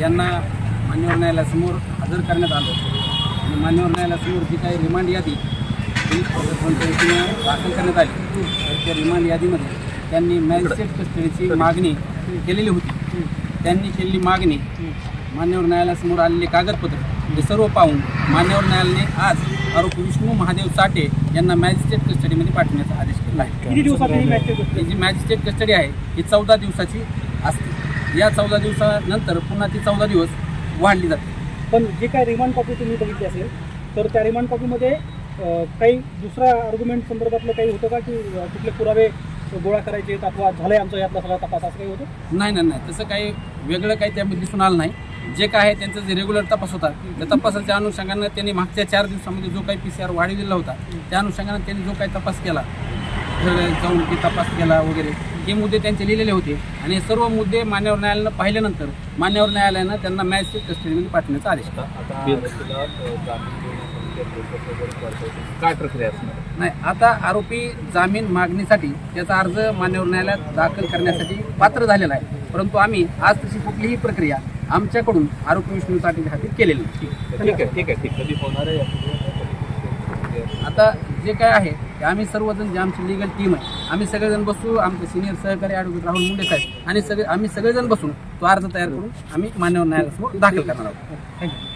यांना मान्यवर न्यायालयासमोर हजर करण्यात आलं. आणि मान्यवर न्यायालयासमोर जी काही रिमांड यादी वतीनं दाखल करण्यात आली त्या रिमांड यादीमध्ये त्यांनी मॅजिस्ट्रेट कस्टडीची मागणी केलेली होती. त्यांनी केलेली मागणी मान्यवर न्यायालयासमोर आलेले कागदपत्र हे सर्व पाहून मान्यवर न्यायालयाने आज आरोपी विष्णू महादेव साठे यांना मॅजिस्ट्रेट कस्टडीमध्ये पाठवण्याचा आदेश केला आहे. ही ही जी मॅजिस्ट्रेट कस्टडी आहे ही चौदा दिवसाची असते. या चौदा दिवसानंतर पुन्हा ती चौदा दिवस वाढली जाते. पण जे काय रिमांड कॉपी तुम्ही बघितली असेल तर त्या रिमांड कॉपीमध्ये काही दुसरा आर्ग्युमेंट संदर्भातलं काही होतं का की कुठले पुरावे गोळा करायचे अथवा झालंय आमचा यातला सगळा तपास असं काही होतं? नाही नाही नाही. तसं काही वेगळं काही त्यामध्ये दिसून आलं नाही. जे काय आहे त्यांचा जे रेग्युलर तपास होता त्या तपासाच्या अनुषंगानं त्यांनी मागच्या चार दिवसामध्ये जो काही पी सी आर वाढविलेला होता त्या अनुषंगानं त्यांनी जो काही तपास केला जाऊन ते तपास केला वगैरे हे मुद्दे त्यांचे लिहिलेले होते. आणि सर्व मुद्दे मान्यवर न्यायालयानं पाहिल्यानंतर मान्यवर न्यायालयानं त्यांना मॅजिस्ट्रेट कस्टडीमध्ये पाठवण्याचा आदेश काय प्रक्रिया असणार नाही आता आरोपी जामीन मागणीसाठी त्याचा अर्ज मान्यवर न्यायालयात दाखल करण्यासाठी पात्र झालेला आहे. परंतु आम्ही आज तशी कुठलीही प्रक्रिया आमच्याकडून आरोपी विष्णूसाठी हाती केलेली ठीक आहे ठीक आहे ठीक कधी होणार आहे आता जे काय आहे ते आम्ही सर्वजण जे आमची लिगल टीम आहे आम्ही सगळेजण बसू आमचे सिनियर सहकारी ॲडव्होकेट राहुल मुंडे साहेब आणि सगळे आम्ही सगळेजण बसून तो अर्ज तयार करून आम्ही मान्यवर न्यायालयासमोर दाखल करणार आहोत. थँक्यू